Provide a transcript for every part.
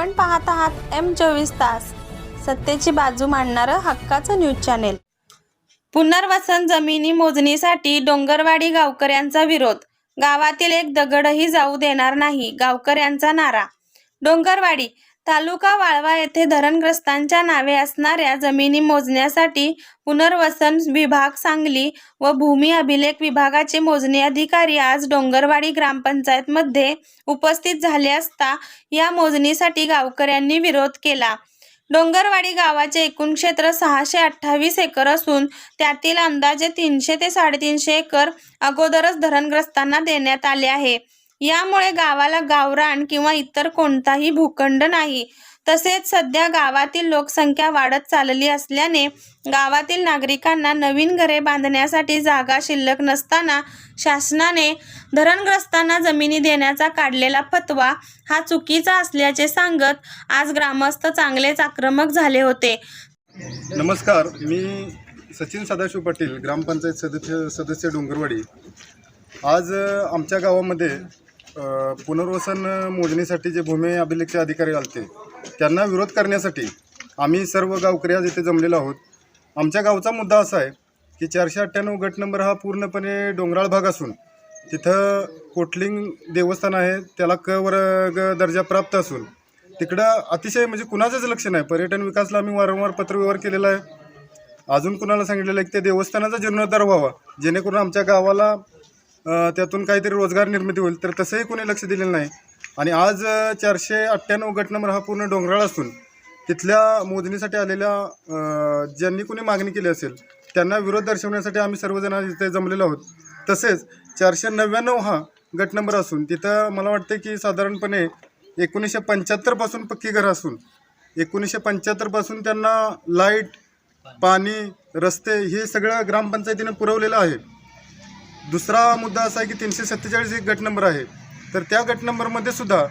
आपण पाहत आहात एम चोवीस तास. सत्तेची बाजू मांडणारं हक्काचं न्यूज चॅनेल. पुनर्वसन जमिनी मोजणीसाठी डोंगरवाडी गावकऱ्यांचा विरोध. गावातील एक दगडही जाऊ देणार नाही गावकऱ्यांचा नारा. डोंगरवाडी तालुका वाळवा येथे धरणग्रस्तांच्या नावे असणाऱ्या जमिनी मोजण्यासाठी पुनर्वसन विभाग सांगली व भूमी अभिलेख विभागाचे मोजणी अधिकारी आज डोंगरवाडी ग्रामपंचायतमध्ये उपस्थित झाले असता या मोजणीसाठी गावकऱ्यांनी विरोध केला. डोंगरवाडी गावाचे एकूण क्षेत्र सहाशे अठ्ठावीस एकर असून त्यातील अंदाजे तीनशे ते साडेतीनशे एकर अगोदरच धरणग्रस्तांना देण्यात आले आहे. यामुळे गावाला गावरान किंवा इतर कोणताही भूखंड नाही. तसेच सध्या गावातील लोकसंख्या वाढत चालली असल्याने गावातील नागरिकांना नवीन घरे बांधण्यासाठी जागा शिल्लक नसताना शासनाने धरणग्रस्तांना जमिनी देण्याचा काढलेला फतवा हा चुकीचा असल्याचे सांगत आज ग्रामस्थ चांगलेच आक्रमक झाले होते. नमस्कार मी सचिन सदाशिव पाटील ग्रामपंचायत सदस्य सदस्य डोंगरवाडी. आज आमच्या गावामध्ये पुनर्वसन मोजणीसाठी जे भूमी अभिलेखचे अधिकारी आलते त्यांना विरोध करण्यासाठी आम्ही सर्व गावकरी आज इथे जमलेलो आहोत. आमच्या गावचा मुद्दा असा आहे की चारशे अठ्ठ्याण्णव गट नंबर हा पूर्णपणे डोंगराळ भाग असून तिथं कोटलिंग देवस्थान आहे त्याला क वर्ग दर्जा प्राप्त असून तिकडं अतिशय म्हणजे कुणाचंच लक्ष नाही. पर्यटन विकासला आम्ही वारंवार पत्रव्यवहार केलेला आहे. अजून कुणाला सांगितलेलं आहे की ते देवस्थानाचा जीर्णोद्धार व्हावा जेणेकरून आमच्या गावाला त्यातून काहीतरी रोजगार निर्मिती होईल. तर तसंही कोणी लक्ष दिलेलं नाही. आणि आज चारशे अठ्ठ्याण्णव गट नंबर हा पूर्ण डोंगराळ असून तिथल्या मोजणीसाठी आलेल्या ज्यांनी कोणी मागणी केली असेल त्यांना विरोध दर्शवण्यासाठी आम्ही सर्वजण आज इथे जमलेलो आहोत. तसेच चारशे नव्याण्णव हा गट नंबर असून तिथं मला वाटतं की साधारणपणे एकोणीसशे पंच्याहत्तरपासून पक्की घरं असून एकोणीसशे पंच्याहत्तरपासून त्यांना लाइट पाणी रस्ते हे सगळं ग्रामपंचायतीने पुरवलेलं आहे. दुसरा मुद्दा असा आहे की तीनशे सत्तेचाळीस एक गट नंबर आहे. तर त्या गट नंबरमध्ये सुद्धा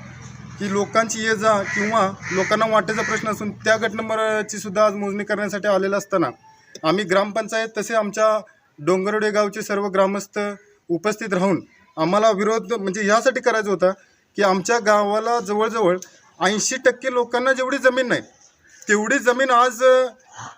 की लोकांची ये जा किंवा लोकांना वाटेचा प्रश्न असून त्या गट नंबरची सुद्धा आज मोजणी करण्यासाठी आलेलं असताना आम्ही ग्रामपंचायत तसे आमच्या डोंगरडे गावचे सर्व ग्रामस्थ उपस्थित राहून आम्हाला विरोध म्हणजे ह्यासाठी करायचा होता की आमच्या गावाला जवळजवळ ऐंशी टक्के लोकांना जेवढी जमीन नाही तेवढी जमीन आज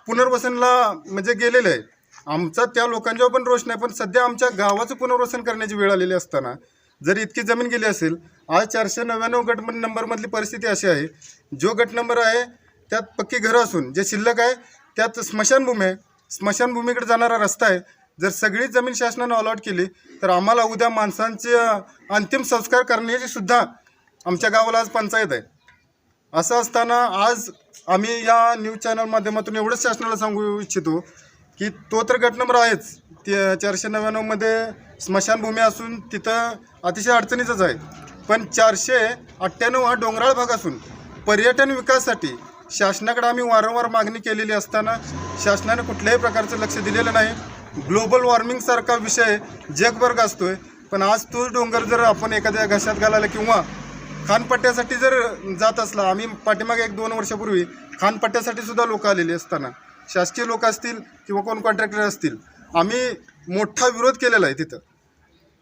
पुनर्वसनला म्हणजे गेलेलं आहे. आमचा त्या लोकांच्यावर पण रोष नाही पण सध्या आमच्या गावाचं पुनर्वसन करण्याची वेळ आलेली असताना जर इतकी जमीन गेली असेल आज चारशे नव्याण्णव गट नंबरमधली परिस्थिती अशी आहे जो गट नंबर आहे त्यात पक्की घरं असून जे शिल्लक आहे त्यात स्मशानभूमी आहे. स्मशानभूमीकडे जाणारा रस्ता आहे. जर सगळी जमीन शासनानं अलॉट केली तर आम्हाला उद्या माणसांचे अंतिम संस्कार करण्याची सुद्धा आमच्या गावाला आज पंचायत आहे. असं असताना आज आम्ही या न्यूज चॅनल माध्यमातून एवढंच शासनाला सांगू इच्छितो की तो तर गट नंबर आहेच. ते चारशे नव्याण्णवमध्ये स्मशानभूमी असून तिथं अतिशय अडचणीचंच आहे. पण चारशे अठ्ठ्याण्णव हा डोंगराळ भाग असून पर्यटन विकासासाठी शासनाकडे आम्ही वारंवार मागणी केलेली असताना शासनाने कुठल्याही प्रकारचं लक्ष दिलेलं नाही. ग्लोबल वॉर्मिंगसारखा विषय जगभर गाजतोय. पण आज तोच डोंगर जर आपण एखाद्या घशात घालायला किंवा खानपट्ट्यासाठी जर जात असला आम्ही पाठीमागे एक दोन वर्षापूर्वी खानपट्ट्यासाठी सुद्धा लोक आलेली असताना. शासकीय लोक असतील किंवा कोण कॉन्ट्रॅक्टर असतील आम्ही मोठा विरोध केलेला आहे तिथं.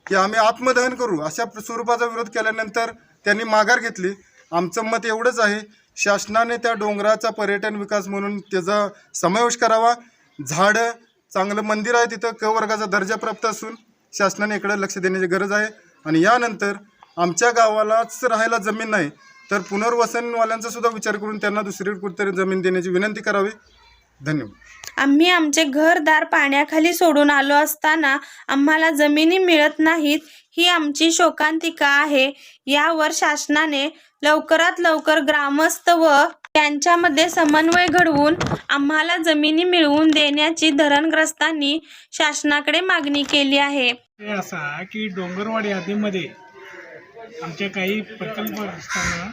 की आम्ही आत्मदहन करू अशा स्वरूपाचा विरोध केल्यानंतर त्यांनी माघार घेतली. आमचं मत एवढंच आहे शासनाने त्या डोंगराचा पर्यटन विकास म्हणून त्याचा समावेश करावा. झाडं चांगलं मंदिर आहे तिथं क वर्गाचा दर्जा प्राप्त असून शासनाने इकडे लक्ष देण्याची गरज आहे. आणि यानंतर आमच्या गावालाच राहायला जमीन नाही तर पुनर्वसनवाल्यांचा सुद्धा विचार करून त्यांना दुसरी कुठेतरी जमीन देण्याची विनंती करावी. धन्यवाद. आम्ही आमचे घरदार पाण्याखाली सोडून आलो असताना आम्हाला जमिनी मिळत नाहीत ही आमची शोकांतिका आहे. यावर शासनाने लवकरात लवकर ग्रामस्थ व त्यांच्यामध्ये समन्वय घडवून आम्हाला जमिनी मिळवून देण्याची धरणग्रस्तांनी शासनाकडे मागणी केली आहे. असा की डोंगरवाडी हद्दीमध्ये आमच्या काही प्रकल्पग्रस्तांना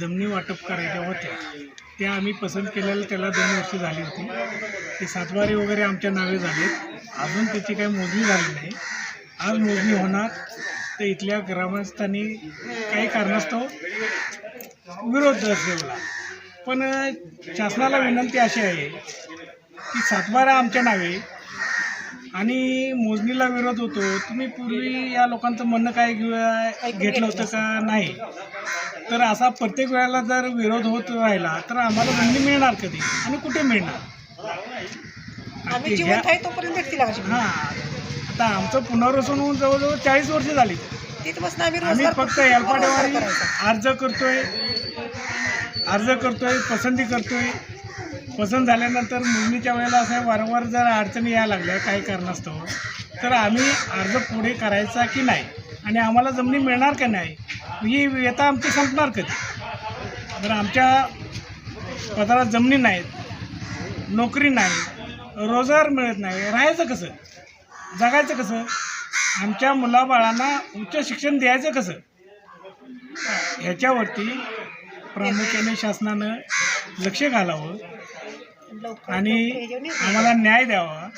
जमिनी वाटप करायच्या होत्या. त्या आम्ही पसंत केलेल्या त्याला दोन वर्ष झाली होती. ते सातबारी वगैरे आमच्या नावे झालेत. अजून त्याची काही मोजणी झाली नाही. आज मोजणी होणार. तर इथल्या ग्रामस्थांनी काही कारणास्तव विरोध दर्शवला. पण शासनाला विनंती अशी आहे की सातबारा आमच्या नावे आणि मोजणीला विरोध होतो. तुम्ही पूर्वी या लोकांचं म्हणणं काय घेऊ- घेतलं होतं का? नाही. तर असा प्रत्येक वेळेला जर विरोध होत राहिला तर आम्हाला बंदी मिळणार कधी? आणि कुठे मिळणार? आम्ही ह्या- जिवंत आहे. तोपर्यंत भेटतील आमची हां. आता आमचं पुनर्वसन होऊन जवळजवळ चाळीस वर्ष झाली. तिथपासून आम्ही फक्त. अर्ज करतोय. अर्ज करतोय पसंती करतोय. पसंत झाल्यानंतर मोजणीच्या वेळेला असं वारंवार जर अडचणी यायला लागल्या काही कारणास्तव तर आम्ही अर्ज पुढे करायचा की नाही? आणि आम्हाला जमिनी मिळणार का नाही? ही व्यथा आमची संपणार कधी? जर आमच्या पदारात जमिनी नाहीत नोकरी नाही रोजगार मिळत नाही राहायचं कसं? जगायचं कसं? आमच्या मुलाबाळांना उच्च शिक्षण द्यायचं कसं? ह्याच्यावरती प्रामुख्याने शासनानं लक्ष घालावं. आणि आम्हाला न्याय द्यावा.